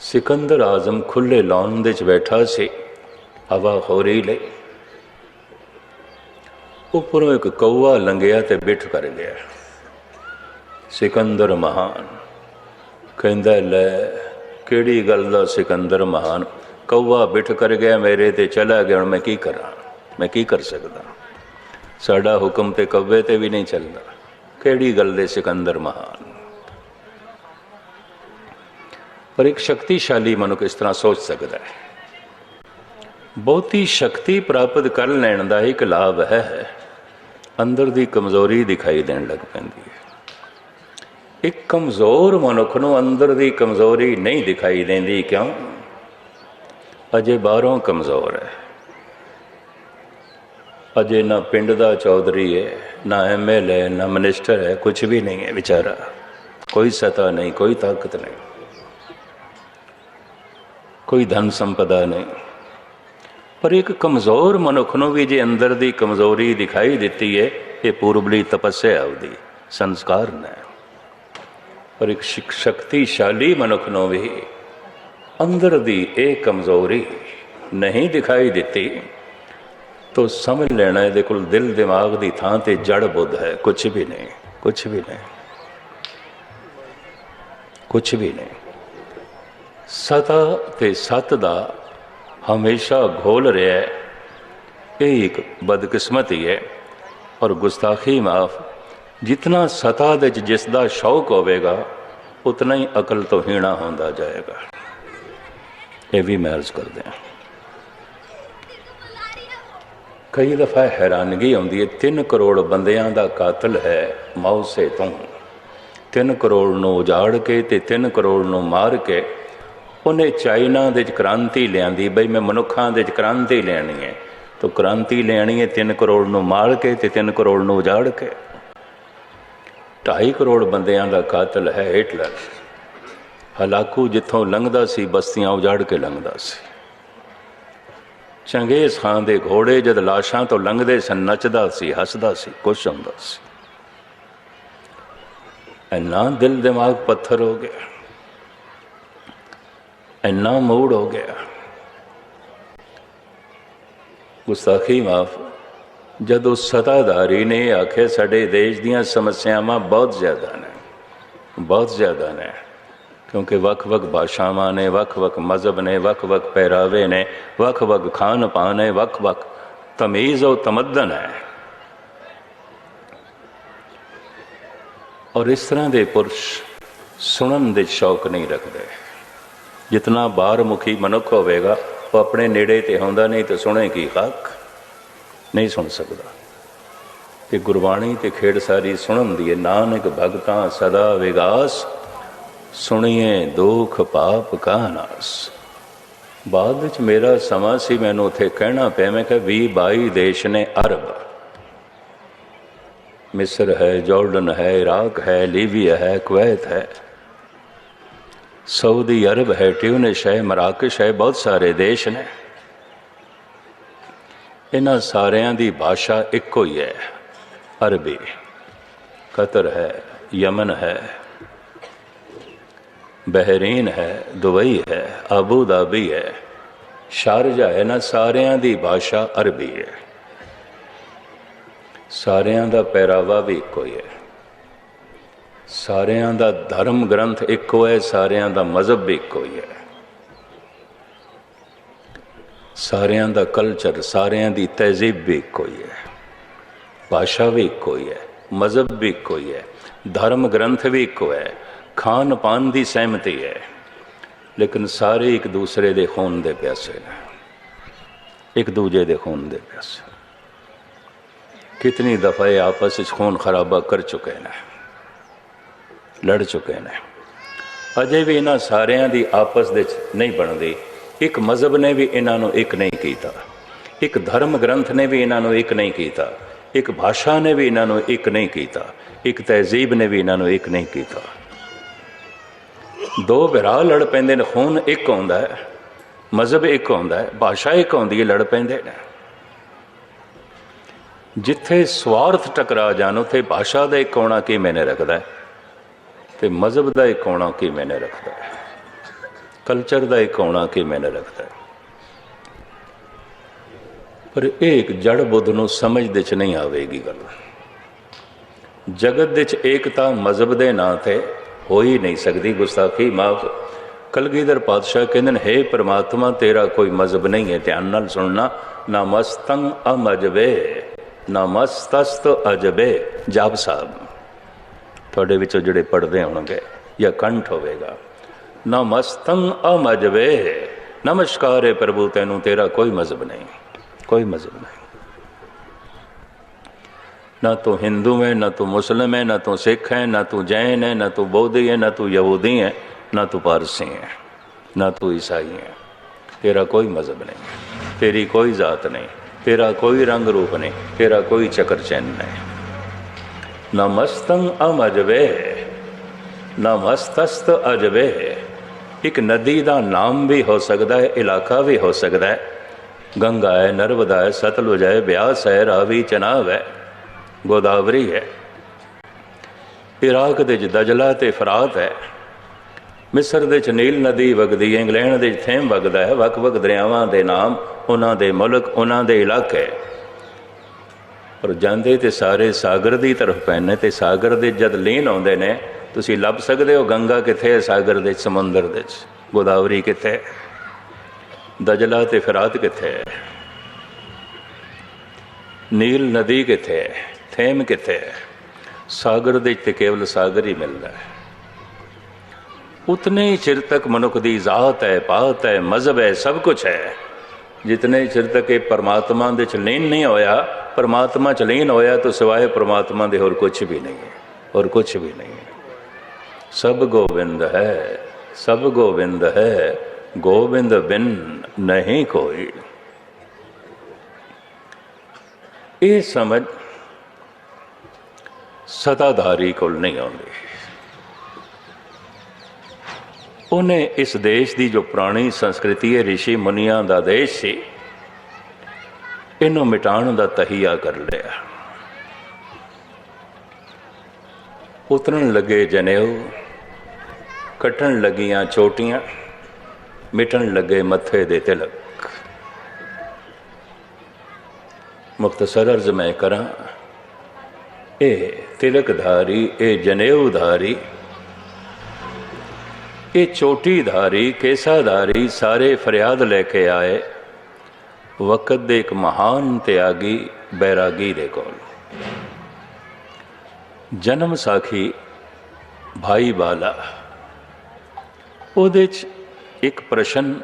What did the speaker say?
ਸਿਕੰਦਰ ਆਜ਼ਮ ਖੁੱਲੇ ਲਾਉਣ ਦੇ ਚ ਬੈਠਾ ਸੀ। ਹਵਾ ਹੋ ਰਹੀ ਲਈ। ਉੱਪਰੋਂ ਇੱਕ ਕੌਵਾ ਲੰਘਿਆ ਤੇ ਬਿਠ ਕਰ ਗਿਆ। ਸਿਕੰਦਰ ਮਹਾਨ। ਕਹਿੰਦਾ, ਲੈ, ਕਿਹੜੀ ਗੱਲ ਦਾ ਸਿਕੰਦਰ ਮਹਾਨ? ਕੌਵਾ ਬਿਠ ਕਰ ਗਿਆ ਮੇਰੇ ਤੇ, ਚਲਾ ਗਿਆ, ਹੁਣ ਮੈਂ ਕੀ ਕਰਾਂ? ਮੈਂ ਕੀ ਕਰ ਸਕਦਾ? ਸਾਡਾ ਹੁਕਮ ਤੇ ਕੌਵੇ ਤੇ ਵੀ ਨਹੀਂ ਚੱਲਦਾ। ਕਿਹੜੀ ਗੱਲ ਦੇ ਸਿਕੰਦਰ ਮਹਾਨ? ਪਰ ਇੱਕ ਸ਼ਕਤੀਸ਼ਾਲੀ ਮਨੁੱਖ ਇਸ ਤਰ੍ਹਾਂ ਸੋਚ ਸਕਦਾ ਹੈ। ਬਹੁਤੀ ਸ਼ਕਤੀ ਪ੍ਰਾਪਤ ਕਰ ਲੈਣ ਦਾ ਇੱਕ ਲਾਭ ਹੈ ਅੰਦਰ ਦੀ ਕਮਜ਼ੋਰੀ ਦਿਖਾਈ ਦੇਣ ਲੱਗ ਪੈਂਦੀ ਹੈ। ਇੱਕ ਕਮਜ਼ੋਰ ਮਨੁੱਖ ਨੂੰ ਅੰਦਰ ਦੀ ਕਮਜ਼ੋਰੀ ਨਹੀਂ ਦਿਖਾਈ ਦਿੰਦੀ, ਕਿਉਂ? ਅਜੇ ਬਾਹਰੋਂ ਕਮਜ਼ੋਰ ਹੈ। ਅਜੇ ਨਾ ਪਿੰਡ ਦਾ ਚੌਧਰੀ ਹੈ, ਨਾ ਐਮਐਲਏ ਨਾ ਮਿਨਿਸਟਰ ਹੈ ਕੁਝ ਵੀ ਨਹੀਂ ਹੈ ਵਿਚਾਰਾ। ਕੋਈ ਸਤਾ ਨਹੀਂ, ਕੋਈ ਤਾਕਤ ਨਹੀਂ। ਕੋਈ ਧਨ ਸੰਪਦਾ ਨਹੀਂ। ਪਰ ਇੱਕ ਕਮਜ਼ੋਰ ਮਨੁੱਖ ਨੂੰ ਵੀ ਜੇ ਅੰਦਰ ਦੀ ਕਮਜ਼ੋਰੀ ਦਿਖਾਈ ਦਿੱਤੀ ਹੈ ਇਹ ਪੂਰਬਲੀ ਤਪੱਸਿਆ ਉਹਦੀ, ਸੰਸਕਾਰ ਨੇ ਪਰ ਇੱਕ ਸ਼ਕਤੀਸ਼ਾਲੀ ਮਨੁੱਖ ਨੂੰ ਵੀ ਅੰਦਰ ਦੀ ਇਹ ਕਮਜ਼ੋਰੀ ਨਹੀਂ ਦਿਖਾਈ ਦਿੱਤੀ, ਤੋ ਸਮਝ ਲੈਣਾ ਇਹਦੇ ਕੋਲ ਦਿਲ ਦਿਮਾਗ ਦੀ ਥਾਂ ਤੇ ਜੜ ਬੁੱਧ ਹੈ ਕੁਝ ਵੀ ਨਹੀਂ ਕੁਝ ਵੀ ਨਹੀਂ। ਕੁਝ ਵੀ ਨਹੀਂ। ਸਤਾ ਤੇ ਸਤ ਦਾ ਹਮੇਸ਼ਾ ਘੋਲ ਰਿਹਾ ਹੈ। ਇਹ ਇੱਕ ਬਦਕਿਸਮਤੀ ਹੈ। ਔਰ ਗੁਸਤਾਖੀ ਮਾਫ, ਜਿਤਨਾ ਸਤਾ ਦੇ ਜਿਸ ਦਾ ਸ਼ੌਕ ਹੋਵੇਗਾ, ਉਤਨਾ ਹੀ ਅਕਲ ਤੋਂ ਹੀਣਾ ਹੁੰਦਾ ਜਾਏਗਾ। ਇਹ ਵੀ ਮੈਂ ਕਰਦੇ ਹਾਂ। ਕਈ ਦਫਾ ਹੈਰਾਨਗੀ ਆਉਂਦੀ ਹੈ 3 ਕਰੋੜ ਬੰਦਿਆਂ ਦਾ ਕਾਤਲ ਹੈ ਮੌਸੇ ਤੋਂ। 3 ਕਰੋੜ ਨੂੰ ਉਜਾੜ ਕੇ ਤੇ 3 ਕਰੋੜ ਨੂੰ ਮਾਰ ਕੇ ਉਹਨੇ ਚਾਈਨਾ ਦੇ ਵਿੱਚ ਕ੍ਰਾਂਤੀ ਲਿਆਂਦੀ। ਬਈ ਮੈਂ ਮਨੁੱਖਾਂ ਦੇ ਚ ਕ੍ਰਾਂਤੀ ਲੈਣੀ ਹੈ। ਤੋ ਕ੍ਰਾਂਤੀ ਲੈਣੀ ਹੈ 3 ਕਰੋੜ ਨੂੰ ਮਾਰ ਕੇ ਤੇ 3 ਕਰੋੜ ਨੂੰ ਉਜਾੜ ਕੇ। 2.5 ਕਰੋੜ ਬੰਦਿਆਂ ਦਾ ਕਾਤਲ ਹੈ ਹਿਟਲਰ। ਹਲਾਕੂ ਜਿੱਥੋਂ ਲੰਘਦਾ ਸੀ, ਬਸਤੀਆਂ ਉਜਾੜ ਕੇ ਲੰਘਦਾ ਸੀ। ਚੰਗੇਜ਼ ਖਾਨ ਦੇ ਘੋੜੇ ਜਦ ਲਾਸ਼ਾਂ ਤੋਂ ਲੰਘਦੇ ਸਨ, ਨੱਚਦਾ ਸੀ, ਹੱਸਦਾ ਸੀ, ਖੁਸ਼ ਹੁੰਦਾ ਸੀ। ਇੰਨਾ ਦਿਲ ਦਿਮਾਗ ਪੱਥਰ ਹੋ ਗਿਆ। ਇੰਨਾ ਮੂਡ ਹੋ ਗਿਆ। ਗੁਸਤਾਖੀ ਮਾਫ। ਜਦੋਂ ਸਤਾਧਾਰੀ ਨੇ ਆਖਿਆ, ਸਾਡੇ ਦੇਸ਼ ਦੀਆਂ ਸਮੱਸਿਆਵਾਂ ਬਹੁਤ ਜ਼ਿਆਦਾ ਨੇ, ਬਹੁਤ ਜ਼ਿਆਦਾ ਨੇ, ਕਿਉਂਕਿ ਵੱਖ-ਵੱਖ ਭਾਸ਼ਾਵਾਂ ਨੇ, ਵੱਖ-ਵੱਖ ਮਜ਼ਹਬ ਨੇ, ਵੱਖ-ਵੱਖ ਪਹਿਰਾਵੇ ਨੇ, ਵੱਖ-ਵੱਖ ਖਾਣ ਪਾਨ ਹੈ ਵੱਖ-ਵੱਖ ਤਮੀਜ਼ ਔਰ ਤਮਦਨ ਹੈ। ਔਰ ਇਸ ਤਰ੍ਹਾਂ ਦੇ ਪੁਰਸ਼ ਸੁਣਨ ਦੇ ਸ਼ੌਕ ਨਹੀਂ ਰੱਖਦੇ। ਜਿਤਨਾ ਬਾਹਰ ਮੁਖੀ ਮਨੁੱਖ ਹੋਵੇਗਾ, ਉਹ ਆਪਣੇ ਨੇੜੇ ਤੇ ਹੁੰਦਾ ਨਹੀਂ ਤੇ ਸੁਣੇ ਕੀ ਹੱਕ? ਨਹੀਂ ਸੁਣ ਸਕਦਾ। ਤੇ ਗੁਰਬਾਣੀ ਤੇ ਖੇਡ ਸਾਰੀ ਸੁਣਨ ਦੀ ਨਾਨਕ ਭਗਤਾਂ ਸਦਾ ਵਿਗਾਸ, ਸੁਣੀਏ ਦੁਖ ਪਾਪ ਕਾ ਨਾਸ। ਬਾਅਦ ਵਿੱਚ ਮੇਰਾ ਸਮਾਂ ਸੀ, ਮੈਨੂੰ ਉਥੇ ਕਹਿਣਾ ਪਿਆ। ਮੈਂ ਕਿਹਾ 20 22 ਦੇਸ਼ ਨੇ ਅਰਬ। ਮਿਸਰ ਹੈ, ਜਾਰਡਨ ਹੈ, ਇਰਾਕ ਹੈ, ਲੀਬੀਆ ਹੈ, ਕੁਵੈਤ ਹੈ। ਸਾਊਦੀ ਅਰਬ ਹੈ ਟਿਊਨਿਸ ਹੈ ਮਰਾਕਸ਼ ਹੈ ਬਹੁਤ ਸਾਰੇ ਦੇਸ਼ ਨੇ। ਇਹਨਾਂ ਸਾਰਿਆਂ ਦੀ ਭਾਸ਼ਾ ਇੱਕੋ ਹੀ ਹੈ, ਅਰਬੀ। ਕਤਰ ਹੈ, ਯਮਨ ਹੈ, ਬਹਿਰੀਨ ਹੈ, ਦੁਬਈ ਹੈ ਆਬੂ ਧਾਬੀ ਹੈ। ਸ਼ਾਰਜਾ ਹੈ ਨਾ ਸਾਰਿਆਂ ਦੀ ਭਾਸ਼ਾ ਅਰਬੀ ਹੈ। ਸਾਰਿਆਂ ਦਾ ਪਹਿਰਾਵਾ ਵੀ ਇੱਕੋ ਹੀ ਹੈ। ਸਾਰਿਆਂ ਦਾ ਧਰਮ ਗ੍ਰੰਥ ਇੱਕੋ ਹੈ ਸਾਰਿਆਂ ਦਾ ਮਜ਼ਹਬ ਵੀ ਇੱਕੋ ਹੀ ਹੈ। ਸਾਰਿਆਂ ਦਾ ਕਲਚਰ ਸਾਰਿਆਂ ਦੀ ਤਹਿਜ਼ੀਬ ਵੀ ਇੱਕੋ ਹੀ ਹੈ। ਭਾਸ਼ਾ ਵੀ ਇੱਕੋ ਹੀ ਹੈ, ਮਜ਼ਹਬ ਵੀ ਇੱਕੋ ਹੀ ਹੈ, ਧਰਮ ਗ੍ਰੰਥ ਵੀ ਇੱਕੋ ਹੈ ਖਾਨ ਪਾਨ ਦੀ ਸਹਿਮਤੀ ਹੈ। ਲੇਕਿਨ ਸਾਰੇ ਇੱਕ ਦੂਸਰੇ ਦੇ ਖੂਨ ਦੇ ਪਿਆਸੇ ਨੇ। ਇੱਕ ਦੂਜੇ ਦੇ ਖੂਨ ਦੇ ਪਿਆਸੇ। ਕਿਤਨੀ ਦਫਾ ਇਹ ਆਪਸ ਵਿੱਚ ਖੂਨ ਖਰਾਬਾ ਕਰ ਚੁੱਕੇ ਨੇ। ਲੜ ਚੁੱਕੇ ਨੇ। ਅਜੇ ਵੀ ਇਹਨਾਂ ਸਾਰਿਆਂ ਦੀ ਆਪਸ ਵਿੱਚ ਨਹੀਂ ਬਣਦੀ। ਇੱਕ ਮਜ਼ਹਬ ਨੇ ਵੀ ਇਹਨਾਂ ਨੂੰ ਇੱਕ ਨਹੀਂ ਕੀਤਾ। ਇੱਕ ਧਰਮ ਗ੍ਰੰਥ ਨੇ ਵੀ ਇਹਨਾਂ ਨੂੰ ਇੱਕ ਨਹੀਂ ਕੀਤਾ। ਇੱਕ ਭਾਸ਼ਾ ਨੇ ਵੀ ਇਹਨਾਂ ਨੂੰ ਇੱਕ ਨਹੀਂ ਕੀਤਾ। ਇੱਕ ਤਹਿਜ਼ੀਬ ਨੇ ਵੀ ਇਹਨਾਂ ਨੂੰ ਇੱਕ ਨਹੀਂ ਕੀਤਾ। ਦੋ ਵਿਰਾਹ ਲੜ ਪੈਂਦੇ ਨੇ, ਖੂਨ ਇੱਕ ਆਉਂਦਾ ਹੈ, ਮਜ਼ਹਬ ਇੱਕ ਆਉਂਦਾ ਹੈ, ਭਾਸ਼ਾ ਇੱਕ ਆਉਂਦੀ ਹੈ, ਲੜ ਪੈਂਦੇ ਨੇ। ਜਿੱਥੇ ਸਵਾਰਥ ਟਕਰਾ ਜਾਣ, ਉੱਥੇ ਭਾਸ਼ਾ ਦਾ ਇੱਕ ਆਉਣਾ ਕੀ ਮੈਨੇ ਰੱਖਦਾ ਹੈ? ਤੇ ਮਜ਼ਹਬ ਦਾ ਇੱਕ ਆਉਣਾ ਕੀ ਮੈਨੇ ਰੱਖਦਾ ਹੈ? ਕਲਚਰ ਦਾ ਇੱਕ ਆਉਣਾ ਕਿ ਮੈਨੂੰ ਰੱਖਦਾ ਹੈ। ਪਰ ਇਹ ਇੱਕ ਜੜ ਬੁੱਧ ਨੂੰ ਸਮਝ ਦੇ ਚ ਨਹੀਂ ਆਵੇਗੀ ਗੱਲ। ਜਗਤ ਦੇ ਚ ਏਕਤਾ ਮਜ਼ਹਬ ਦੇ ਨਾਂ ਤੇ ਹੋ ਹੀ ਨਹੀਂ ਸਕਦੀ ਗੁਸਤਾਖੀ, ਮਾਫ। ਕਲਗੀਧਰ ਪਾਤਸ਼ਾਹ ਕਹਿੰਦੇ ਨੇ, ਹੇ ਪ੍ਰਮਾਤਮਾ, ਤੇਰਾ ਕੋਈ ਮਜ਼ਹਬ ਨਹੀਂ ਹੈ। ਧਿਆਨ ਨਾਲ ਸੁਣਨਾ। ਨਮਸਤੰ ਅਮਜਵੇ। ਨਮਸਤਸਤ ਅਜਬੇ ਜਾਬ ਸਾਹਿਬ। ਤੁਹਾਡੇ ਵਿੱਚੋਂ ਜਿਹੜੇ ਪੜਦੇ ਹੋਣਗੇ ਜਾਂ ਕੰਠ ਹੋਵੇਗਾ। ਨਮਸਤੰ ਅਮਜਵੇ, ਨਮਸਕਾਰ ਹੈ ਪ੍ਰਭੂ, ਤੈਨੂੰ ਤੇਰਾ ਕੋਈ ਮਜ਼ਹਬ ਨਹੀਂ, ਕੋਈ ਮਜ਼ਹਬ ਨਹੀਂ। ਨਾ ਤੂੰ ਹਿੰਦੂ ਹੈ ਨਾ ਤੂੰ ਮੁਸਲਮ ਹੈ ਨਾ ਤੂੰ ਸਿੱਖ ਹੈ ਨਾ ਤੂੰ ਜੈਨ ਹੈ ਨਾ ਤੂੰ ਬੌਧੀ ਹੈ ਨਾ ਤੂੰ ਯਹੂਦੀ ਹੈ ਨਾ ਤੂੰ ਪਾਰਸੀ ਹੈ ਨਾ ਤੂੰ ਈਸਾਈ ਹੈ ਤੇਰਾ ਕੋਈ ਮਜ਼ਹਬ ਨਹੀਂ, ਤੇਰੀ ਕੋਈ ਜ਼ਾਤ ਨਹੀਂ, ਤੇਰਾ ਕੋਈ ਰੰਗ ਰੂਪ ਨਹੀਂ, ਤੇਰਾ ਕੋਈ ਚੱਕਰ ਚੈਨ ਨਹੀਂ। ਨਮਸਤੰ ਅਮਜਵੇ। ਨਮਸਤਸਤ ਅਜਵੇ। ਇੱਕ ਨਦੀ ਦਾ ਨਾਮ ਵੀ ਹੋ ਸਕਦਾ ਹੈ, ਇਲਾਕਾ ਵੀ ਹੋ ਸਕਦਾ ਹੈ। ਗੰਗਾ ਹੈ ਨਰਵਦਾ ਹੈ, ਸਤਲੁਜ ਹੈ, ਬਿਆਸ ਹੈ, ਰਾਵੀ ਚਨਾਵ ਹੈ, ਗੋਦਾਵਰੀ ਹੈ। ਇਰਾਕ ਦੇ ਦਜਲਾ ਤੇ ਫਰਾਤ ਹੈ। ਮਿਸਰ ਦੇ ਚ ਨੀਲ ਨਦੀ ਵਗਦੀ ਹੈ, ਇੰਗਲੈਂਡ ਦੇ ਥੇਮ ਵਗਦਾ ਹੈ ਵਕ-ਵਕ ਦਰਿਆਵਾਂ ਦੇ ਨਾਮ, ਉਹਨਾਂ ਦੇ ਮੁਲਕ, ਉਹਨਾਂ ਦੇ ਇਲਾਕੇ। ਪਰ ਜਾਂਦੇ ਤੇ ਸਾਰੇ ਸਾਗਰ ਦੀ ਤਰਫ ਪੈਣੇ ਤੇ ਸਾਗਰ ਦੇ ਜਦ ਲੀਨ ਆਉਂਦੇ ਨੇ, ਤੁਸੀਂ ਲੱਭ ਸਕਦੇ ਹੋ ਗੰਗਾ ਕਿੱਥੇ ਹੈ ਸਾਗਰ ਦੇ ਸਮੁੰਦਰ ਦੇ ਚ ਗੋਦਾਵਰੀ ਕਿੱਥੇ ਹੈ? ਦਜਲਾ ਤੇ ਫਰਾਤ ਕਿੱਥੇ ਹੈ? ਨੀਲ ਨਦੀ ਕਿੱਥੇ ਹੈ? ਥੇਮ ਕਿੱਥੇ ਹੈ? ਸਾਗਰ ਦੇ ਤੇ ਕੇਵਲ ਸਾਗਰ ਹੀ ਮਿਲਦਾ ਹੈ। ਉਤਨੇ ਹੀ ਚਿਰ ਤੱਕ ਮਨੁੱਖ ਦੀ ਜ਼ਾਤ ਹੈ, ਪਾਤ ਹੈ, ਮਜ਼ਹਬ ਹੈ, ਸਭ ਕੁਝ ਹੈ। ਜਿਤਨੇ ਚਿਰ ਤੱਕ ਇਹ ਪਰਮਾਤਮਾ ਦੇ ਚ ਲੀਨ ਨਹੀਂ ਹੋਇਆ ਪਰਮਾਤਮਾ ਚ ਲੀਨ ਹੋਇਆ ਤਾਂ ਸਿਵਾਏ ਪਰਮਾਤਮਾ ਦੇ ਹੋਰ ਕੁਝ ਵੀ ਨਹੀਂ ਹੈ, ਹੋਰ ਕੁਝ ਵੀ ਨਹੀਂ ਹੈ। ਸਭ ਗੋਬਿੰਦ ਹੈ, ਸਭ ਗੋਬਿੰਦ ਹੈ, ਗੋਬਿੰਦ ਬਿਨ ਨਹੀਂ ਕੋਈ। ਇਹ ਸਮਝ ਸਤਾਧਾਰੀ ਕੋਲ ਨਹੀਂ ਆਉਂਦੀ। ਉਹਨੇ ਇਸ ਦੇਸ਼ ਦੀ ਜੋ ਪੁਰਾਣੀ ਸੰਸਕ੍ਰਿਤੀ ਹੈ ઋષਿ ਮੁਨੀਆਂ ਦਾ ਦੇਸ਼ ਸੀ ਇਹਨੂੰ ਮਿਟਾਉਣ ਦਾ ਤਹੀਆ ਕਰ ਲਿਆ। ਉਤਰਨ ਲੱਗੇ ਜਨੇਊ ਕੱਟਣ ਲੱਗੀਆਂ ਚੋਟੀਆਂ, ਮਿਟਣ ਲੱਗੇ ਮੱਥੇ ਦੇ ਤਿਲਕ। ਮੁਖਤਸਰ ਅਰਜ਼ ਮੈਂ ਕਰਾਂ, ਇਹ ਤਿਲਕਧਾਰੀ, ਇਹ ਜਨੇਊਧਾਰੀ, ਇਹ ਚੋਟੀਧਾਰੀ, ਕੇਸਾਧਾਰੀ ਸਾਰੇ ਫਰਿਆਦ ਲੈ ਕੇ ਆਏ। ਵਕਤ ਦੇ ਇੱਕ ਮਹਾਨ ਤਿਆਗੀ ਬੈਰਾਗੀ ਦੇ ਕੋਲ। ਜਨਮ ਸਾਖੀ ਭਾਈ ਬਾਲਾ। ਉਹਦੇ ਚ ਇੱਕ ਪ੍ਰਸ਼ਨ